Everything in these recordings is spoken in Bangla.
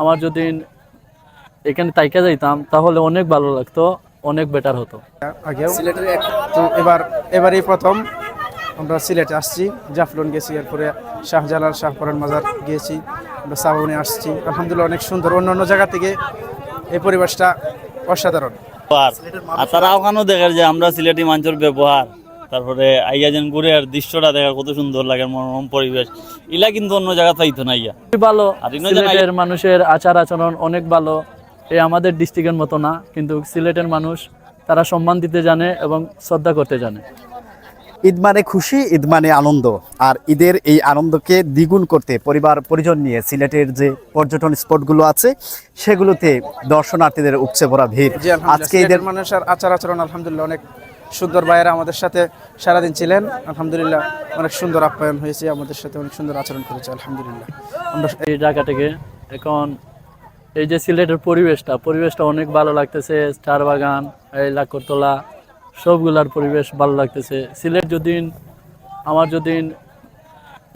আমার যদি এখানে তাইকা যাইতাম তাহলে অনেক ভালো লাগতো অনেক বেটার হতো। আগেও। তো এবার এবারই প্রথম আমরা সিলেটে আসছি। জাফলন গেছি এরপরে শাহজালাল শাহপরান মাজার গিয়েছি আমরা সাবাউনে আসছি। আলহামদুলিল্লাহ অনেক সুন্দর। অন্য অন্য জায়গা থেকে এই পরিবেশটা অসাধারণ। আর তারা ওখানেও দেখার যে আমরা সিলেটি মানুষের ব্যবহার। তারপরে আইয়া যেন ঘুরে আর দৃশ্যটা দেখার কত সুন্দর লাগে মনোরম পরিবেশ। ইলা কিন্তু অন্য জায়গা পাইতো না ইয়া। ভালো। আর সিলেটের মানুষের আচার আচরণ অনেক ভালো। এই আমাদের ডিস্ট্রিক্টের মতো না কিন্তু সিলেটের মানুষ তারা সম্মান দিতে জানে এবং শ্রদ্ধা করতে জানে। ঈদ মানে খুশি ঈদ মানে আনন্দ। আর ঈদের এই আনন্দকে দ্বিগুণ করতে পরিবার পরিজন নিয়ে সিলেটের যে পর্যটন স্পটগুলো আছে সেগুলোতে দর্শনার্থীদের উপচে ভরা ভিড়। আজকে ঈদের মানুষের আচার আচরণ আলহামদুলিল্লাহ অনেক সুন্দর ভাইয়েরা আমাদের সাথে সারাদিন ছিলেন। আলহামদুলিল্লাহ অনেক সুন্দর আপ্যায়ন হয়েছে আমাদের সাথে অনেক সুন্দর আচরণ করেছে আলহামদুলিল্লাহ। আমরা এই জায়গা থেকে এখন এই যে সিলেটের পরিবেশটা পরিবেশটা অনেক ভালো লাগতেছে চার বাগান এই লাকরতলা সবগুলার পরিবেশ ভালো লাগতেছে। সিলেট যদি আমার যদি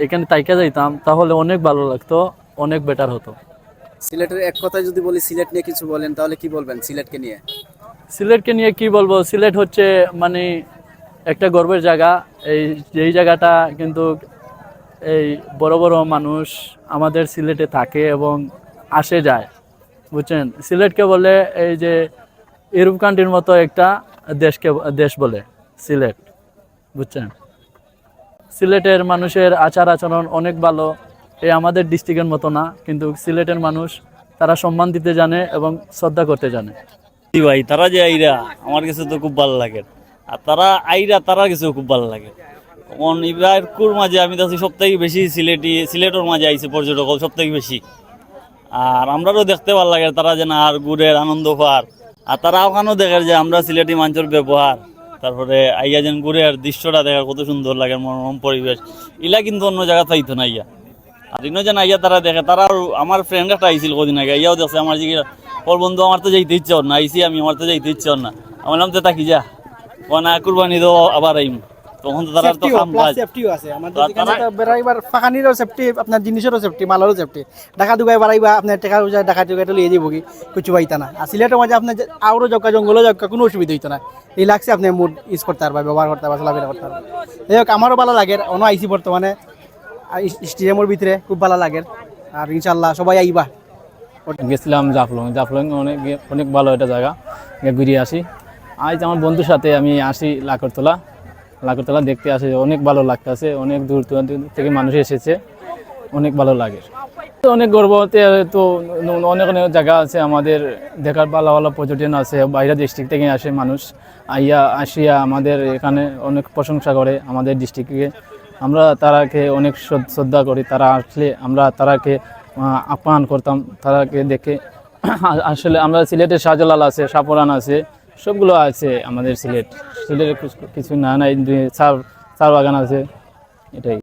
এখানে তাইকা যাইতাম তাহলে অনেক ভালো লাগতো অনেক বেটার হতো। সিলেটের এক কথায় যদি বলি সিলেট নিয়ে কিছু বলেন তাহলে কি বলবেন সিলেটকে নিয়ে? সিলেটকে নিয়ে কি বলব? সিলেট হচ্ছে মানে একটা গর্বের জায়গা। এই, যেই জায়গাটা কিন্তু এই বড় বড় মানুষ আমাদের সিলেটে থাকে এবং আসে যায়, বুঝছেন? সিলেটকে বলে এই যে ইউরোপ কান্ট্রির মতো একটা দেশকে, দেশ বলে সিলেট, বুঝছেন? সিলেটের মানুষের আচার আচরণ অনেক ভালো এই আমাদের ডিস্ট্রিক্টের মতো না, কিন্তু সিলেটের মানুষ তারা সম্মান দিতে জানে এবং শ্রদ্ধা করতে জানে। ভাই, তারা যে আইরা, আমার কাছে তো খুব ভালো লাগে। আর তারা আইরা তারা কাছে খুব ভালো লাগে। কোন এবার মাঝে আমি তো সব থেকে বেশি সিলেটি, সিলেটের মাঝে আইছে পর্যটক সব থেকে বেশি। আর আমরাও দেখতে ভালো লাগে, তারা যেন আর ঘুরের আনন্দ পার আর তারা ওখানেও দেখার যে আমরা সিলেটি মানুষের ব্যবহার। তারপরে আইয়া যেন ঘুরে আর দৃশ্যটা দেখার কত সুন্দর লাগে, মনোরম পরিবেশ। ইলা কিন্তু অন্য জায়গা পাইতো না ইয়া আর ইনো যেন আইয়া তারা দেখে তারা আমার ফ্রেন্ড একটা আইছিল কদিন আগে ইয়াও দেখছে, আমার যে ওর বন্ধু আমার তো যাইতে ইচ্ছে না আইসি আমি আমার তো যাইতে ইচ্ছে না। আমার নাম তো তাকি যা ও না কুরবানি তো আবার আইম। তখন তো তারা তো কাম কাজ সেফটিও আছে। আমাদের এখানে তো বেড়াইবার ফাঁকানিরও সেফটি আপনার জিনিসেরও সেফটি মালেরও সেফটি ডাকা দুগাই বাড়াইবা আপনার টাকা উজায় ডাকা দুগাই তো লিয়ে যাব কি? কিছু পাইতা না। আর সিলেটের মাঝে আপনার যে আরও জক্কা জঙ্গলও জক্কা কোনো অসুবিধা হইতো না। এই লাগছে আপনি মুড ইউজ করতে পারবা ব্যবহার করতে পারবা চলাফেরা করতে পারবা। যাই হোক আমারও ভালো লাগে অন্য আইসি বর্তমানে। স্টেডিয়ামের ভিতরে খুব ভালো লাগে। আর ইনশাল্লাহ সবাই আইবা। গেছিলাম জাফলং। জাফলং অনেক অনেক ভালো একটা জায়গা। গিয়ে ঘুরে আসি। আজ আমার বন্ধুর সাথে আমি আসি লাকরতলা লাকরতলা দেখতে আসি, অনেক ভালো লাগতেছে। অনেক দূর দূরান্ত থেকে মানুষ এসেছে। অনেক ভালো লাগে। অনেক গর্বতে তো অনেক অনেক জায়গা আছে আমাদের। দেখার ভালো ভালো পর্যটন আছে। বাইরের ডিস্ট্রিক্ট থেকে আসে মানুষ। আইয়া আসিয়া আমাদের এখানে অনেক প্রশংসা করে আমাদের ডিস্ট্রিক্টকে আমরা তারাকে অনেক শ্রদ্ধা করি। তারা আসলে আমরা তারাকে আপ্যায়ন করতাম, তারাকে দেখে। আসলে আমরা সিলেটের শাহজালাল আছে সাপরান আছে, সবগুলো আছে আমাদের সিলেট। সিলেটের কিছু- না নাই সার সার বাগান আছে, এটাই।